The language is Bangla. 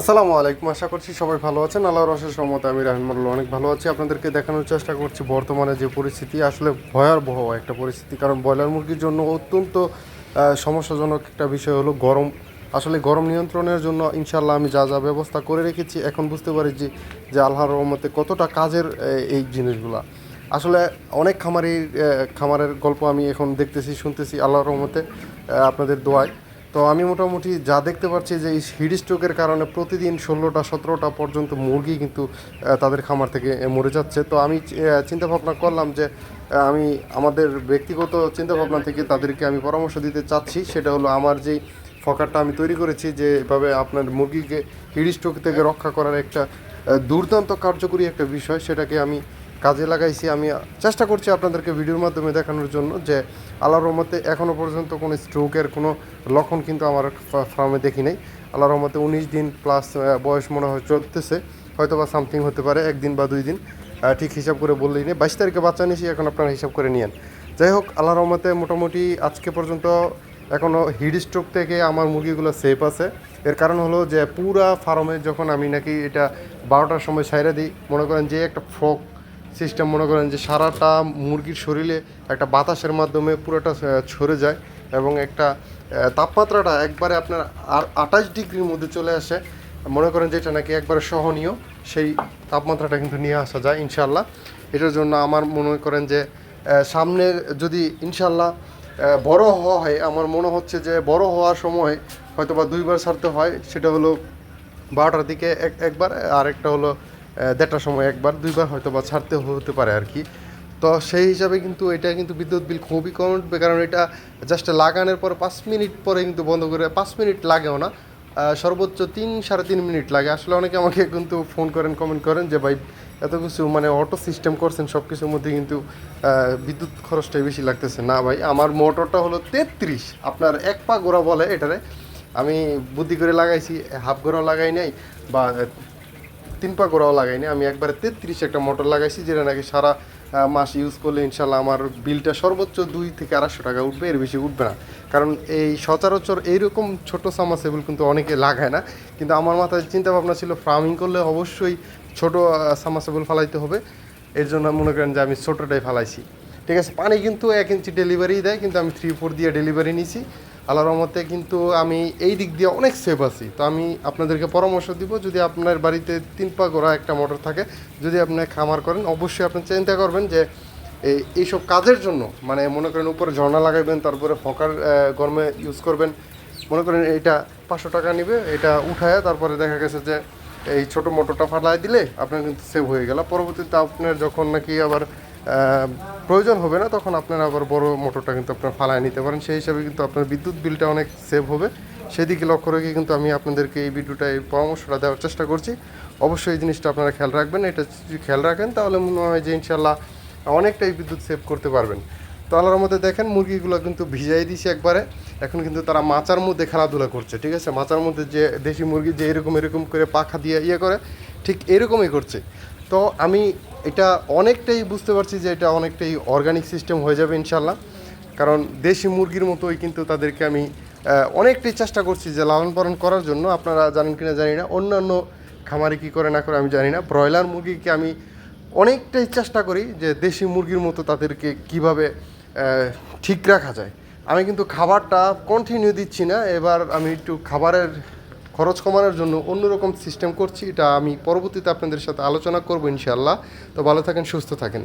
আসসালামু আলাইকুম আশা করছি সবাই ভালো আছেন। আল্লাহর অশেষ রহমত আমি রাহিমুল্লাহ অনেক ভালো আছি। আপনাদেরকে দেখানোর চেষ্টা করছি বর্তমানে যে পরিস্থিতি আসলে ভয়াবহ একটা পরিস্থিতি। কারণ ব্রয়লার মুরগির জন্য অত্যন্ত সমস্যাজনক একটা বিষয় হলো গরম। আসলে গরম নিয়ন্ত্রণের জন্য ইনশাল্লাহ আমি যা যা ব্যবস্থা করে রেখেছি এখন বুঝতে পারি যে যে আল্লাহর রহমতে কতটা কাজের এই জিনিসগুলা। আসলে অনেক খামারি আহ, খামারের গল্প আমি এখন দেখতেছি শুনতেছি। আল্লাহর রহমতে আপনাদের দোয়ায় তো আমি মোটামুটি যা দেখতে পাচ্ছি যে এই হিট স্ট্রোকের কারণে প্রতিদিন ষোলোটা, সতেরোটা পর্যন্ত মুরগি কিন্তু তাদের খামার থেকে মরে যাচ্ছে। তো আমি চিন্তা ভাবনা করলাম যে আমি আমাদের ব্যক্তিগত চিন্তা ভাবনা থেকে তাদেরকে আমি পরামর্শ দিতে চাচ্ছি। সেটা হলো আমার যেই ফকারটা আমি তৈরি করেছি যে, এভাবে আপনার মুরগিকে হিট স্ট্রোক থেকে রক্ষা করার একটা দুর্দান্ত কার্যকরী একটা বিষয়। সেটাকে আমি কাজে লাগাইছি। আমি চেষ্টা করছি আপনাদেরকে ভিডিওর মাধ্যমে দেখানোর জন্য যে আল্লাহর রহমতে এখনও পর্যন্ত কোনো স্ট্রোকের কোনো লক্ষণ কিন্তু আমার ফার্মে দেখি নাই। আল্লাহর রহমতে উনিশ দিন প্লাস বয়স মনে হয় চলতেছে। হয়তো বা সামথিং হতে পারে, একদিন বা দুই দিন। ঠিক হিসাব করে বললেই নেই। বাইশ তারিখে বাচ্চা নিয়েছি, এখন আপনারা হিসাব করে নিয়েন। যাই হোক, আল্লাহর রহমতে মোটামুটি আজকে পর্যন্ত এখনও হিড স্ট্রোক থেকে আমার মুরগিগুলো সেফ আছে। এর কারণ হলো যে পুরা ফার্মে যখন আমি নাকি এটা বারোটার সময় সাইরা দিই, মনে করেন যে একটা ফ্রক সিস্টেম মনে করেন যে সারাটা মুরগির শরীরে একটা বাতাসের মাধ্যমে পুরোটা ছড়ে যায় এবং একটা তাপমাত্রাটা একবারে আপনার আর আঠাশ ডিগ্রির মধ্যে চলে আসে। মনে করেন যেটা নাকি একবারে সহনীয় সেই তাপমাত্রাটা কিন্তু নিয়ে আসা যায় ইনশাল্লাহ এটার জন্য আমার মনে করেন যে আহ, সামনের যদি ইনশাল্লাহ বড় হওয়া হয় আমার মনে হচ্ছে যে বড় হওয়ার সময় হয়তো বা দুইবার ছাড়তে হয় সেটা হলো বারোটার দিকে এক একবার আর একটা হলো দেড়টার সময় একবার, দুইবার হয়তো বা ছাড়তে হতে পারে আর কি। তো সেই হিসাবে কিন্তু এটা কিন্তু বিদ্যুৎ বিল খুবই কম উঠবে কারণ এটা জাস্ট লাগানোর পর পাঁচ মিনিট পরে কিন্তু বন্ধ করে, পাঁচ মিনিট লাগেও না। সর্বোচ্চ তিন, সাড়ে তিন মিনিট লাগে। আসলে অনেকে আমাকে কিন্তু ফোন করেন কমেন্ট করেন যে, ভাই, এত কিছু মানে অটো সিস্টেম করছেন সব কিছুর মধ্যে কিন্তু বিদ্যুৎ খরচটাই বেশি লাগতেছে। না ভাই, আমার মোটরটা হলো তেত্রিশ। আপনার এক পা গোড়া বলে এটারে। আমি বুদ্ধি করে লাগাইছি, হাফ গোড়াও লাগাই নাই, বা তিন পা গোড়াও লাগাইনি। আমি একবারে তেত্রিশ একটা মোটর লাগাইছি, যেটা নাকি সারা মাস ইউজ করলে ইনশাল্লাহ আমার বিলটা সর্বোচ্চ দুই থেকে আড়াইশো টাকা উঠবে, এর বেশি উঠবে না। কারণ এই সচরাচর এইরকম ছোট সামাসেবল কিন্তু অনেকে লাগায় না। কিন্তু আমার মাথায় চিন্তা ভাবনা ছিল ফার্মিং করলে অবশ্যই ছোট সামাসেবল ফালাইতে হবে। এর জন্য মনে করেন যে আমি ছোটোটাই ফালাইছি। ঠিক আছে, পানি কিন্তু এক ইঞ্চি ডেলিভারি দেয়, কিন্তু আমি থ্রি ফোর দিয়ে ডেলিভারি নিছি। আল্লাহর রহমতে কিন্তু আমি এই দিক দিয়ে অনেক সেফ আছি। তো আমি আপনাদেরকে পরামর্শ দিব, যদি আপনার বাড়িতে তিন পা গোড়া একটা মোটর থাকে, যদি আপনি খামার করেন, অবশ্যই আপনি চিন্তা করবেন যে এই এইসব কাজের জন্য মানে মনে করেন উপরে ঝর্ণা লাগাবেন তারপরে ফকার গরমে ইউজ করবেন, মনে করেন এটা পাঁচশো টাকা নিবে, এটা উঠায় তারপরে দেখা গেছে যে, এই ছোট মোটরটা ফালাই দিলে আপনার কিন্তু সেভ হয়ে গেল। পরবর্তীতে আপনার যখন নাকি আবার প্রয়োজন হবে না, তখন আপনারা আবার বড় মোটরটা কিন্তু আপনার ফালায় নিতে পারেন। সেই হিসাবে কিন্তু আপনার বিদ্যুৎ বিলটা অনেক সেভ হবে। সেদিকে লক্ষ্য রেখে কিন্তু আমি আপনাদেরকে এই ভিডিওটা এই পরামর্শটা দেওয়ার চেষ্টা করছি। অবশ্যই এই জিনিসটা আপনারা খেয়াল রাখবেন। এটা যদি খেয়াল রাখেন, তাহলে মনে হয় যে ইনশাল্লাহ অনেকটাই বিদ্যুৎ সেভ করতে পারবেন। তো আল্লাহর মধ্যে দেখেন, মুরগিগুলো কিন্তু ভিজাই দিয়েছি একবারে। এখন কিন্তু তারা মাচার মধ্যে খেলাধুলা করছে, ঠিক আছে? মাচার মধ্যে যে দেশি মুরগি যে এরকম এরকম করে পাখা দিয়ে ইয়ে করে, ঠিক এরকমই করছে। তো আমি এটা অনেকটাই বুঝতে পারছি যে এটা অনেকটাই অর্গানিক সিস্টেম হয়ে যাবে ইনশাল্লাহ কারণ দেশি মুরগির মতোই কিন্তু তাদেরকে আমি অনেকটাই চেষ্টা করছি যে লালন পালন করার জন্য। আপনারা জানেন কিনা জানি না। অন্যান্য খামারে কী করে না করে আমি জানি না। ব্রয়লার মুরগিকে আমি অনেকটাই চেষ্টা করি যে দেশি মুরগির মতো তাদেরকে কীভাবে ঠিক রাখা যায়। আমি কিন্তু খাবারটা কন্টিনিউ দিচ্ছি না। এবার আমি একটু খাবারের খরচ কমানোর জন্য অন্যরকম সিস্টেম করছি, এটা আমি পরবর্তীতে আপনাদের সাথে আলোচনা করব ইনশাল্লাহ তো ভালো থাকেন, সুস্থ থাকেন।